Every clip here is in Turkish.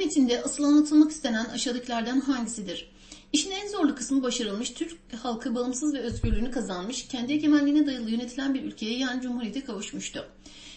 metinde asıl anlatılmak istenen aşağıdakilerden hangisidir? İşin en zorlu kısmı başarılmış, Türk halkı bağımsız ve özgürlüğünü kazanmış, kendi egemenliğine dayalı yönetilen bir ülkeye yani cumhuriyete kavuşmuştu.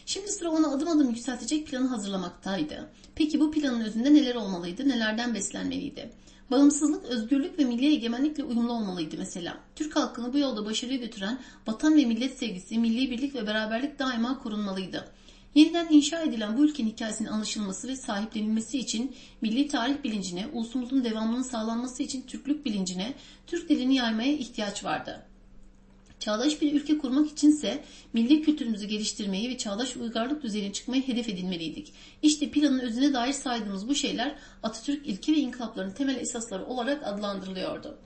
Şimdi sıra ona adım adım yükseltecek planı hazırlamaktaydı. Peki bu planın özünde neler olmalıydı, nelerden beslenmeliydi? Bağımsızlık, özgürlük ve milli egemenlikle uyumlu olmalıydı mesela. Türk halkını bu yolda başarıya götüren vatan ve millet sevgisi, milli birlik ve beraberlik daima korunmalıydı. Yeniden inşa edilen bu ülkenin hikayesinin anlaşılması ve sahiplenilmesi için milli tarih bilincine, ulusumuzun devamının sağlanması için Türklük bilincine, Türk dilini yaymaya ihtiyaç vardı. Çağdaş bir ülke kurmak içinse milli kültürümüzü geliştirmeyi ve çağdaş uygarlık düzeyine çıkmayı hedef edinmeliydik. İşte planın özüne dair saydığımız bu şeyler Atatürk ilke ve inkılaplarının temel esasları olarak adlandırılıyordu.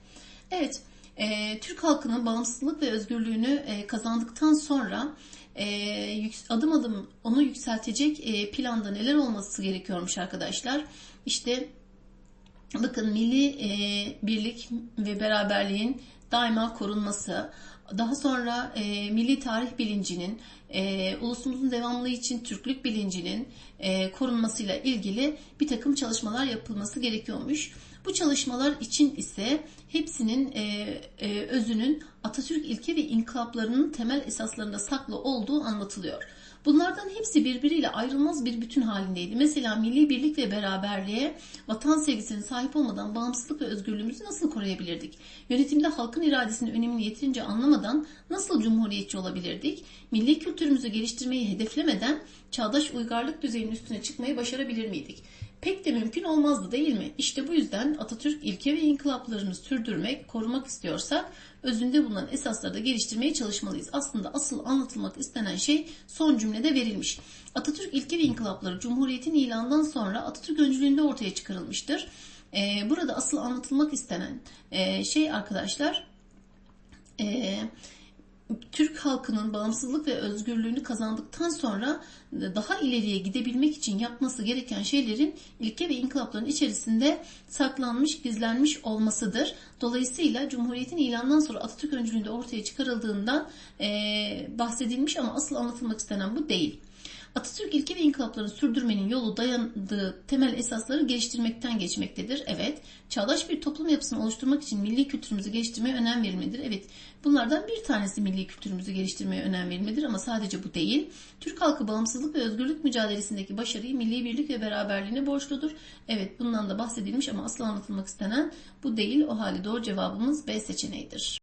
Evet, e, Türk halkının bağımsızlık ve özgürlüğünü e, kazandıktan sonra e, adım adım onu yükseltecek e, planda neler olması gerekiyormuş arkadaşlar. İşte bakın milli e, birlik ve beraberliğin daima korunması, daha sonra milli tarih bilincinin, ulusumuzun devamlılığı için Türklük bilincinin korunmasıyla ilgili bir takım çalışmalar yapılması gerekiyormuş. Bu çalışmalar için ise hepsinin e, e, özünün Atatürk ilke ve inkılaplarının temel esaslarında saklı olduğu anlatılıyor. Bunlardan hepsi birbiriyle ayrılmaz bir bütün halindeydi. Mesela milli birlik ve beraberliğe, vatan sevgisine sahip olmadan bağımsızlık ve özgürlüğümüzü nasıl koruyabilirdik? Yönetimde halkın iradesinin önemini yeterince anlamadan nasıl cumhuriyetçi olabilirdik? Milli kültürümüzü geliştirmeyi hedeflemeden çağdaş uygarlık düzeyinin üstüne çıkmayı başarabilir miydik? Pek de mümkün olmazdı değil mi? İşte bu yüzden Atatürk ilke ve inkılaplarını sürdürmek, korumak istiyorsak özünde bulunan esasları da geliştirmeye çalışmalıyız. Aslında asıl anlatılmak istenen şey son cümlede verilmiş. Atatürk ilke ve inkılapları Cumhuriyet'in ilanından sonra Atatürk öncülüğünde ortaya çıkarılmıştır. Ee, burada asıl anlatılmak istenen e, şey arkadaşlar... E, Türk halkının bağımsızlık ve özgürlüğünü kazandıktan sonra daha ileriye gidebilmek için yapması gereken şeylerin ilke ve inkılapların içerisinde saklanmış, gizlenmiş olmasıdır. Dolayısıyla Cumhuriyet'in ilanından sonra Atatürk öncülüğünde ortaya çıkarıldığından e, bahsedilmiş ama asıl anlatılmak istenen bu değil. Atatürk ilke ve inkılaplarını sürdürmenin yolu dayandığı temel esasları geliştirmekten geçmektedir. Evet. Çağdaş bir toplum yapısını oluşturmak için milli kültürümüzü geliştirmeye önem verilmelidir. Evet. Bunlardan bir tanesi milli kültürümüzü geliştirmeye önem verilmelidir ama sadece bu değil. Türk halkı bağımsızlık ve özgürlük mücadelesindeki başarıyı milli birlik ve beraberliğine borçludur. Evet bundan da bahsedilmiş ama asla anlatılmak istenen bu değil. O halde doğru cevabımız B seçeneğidir.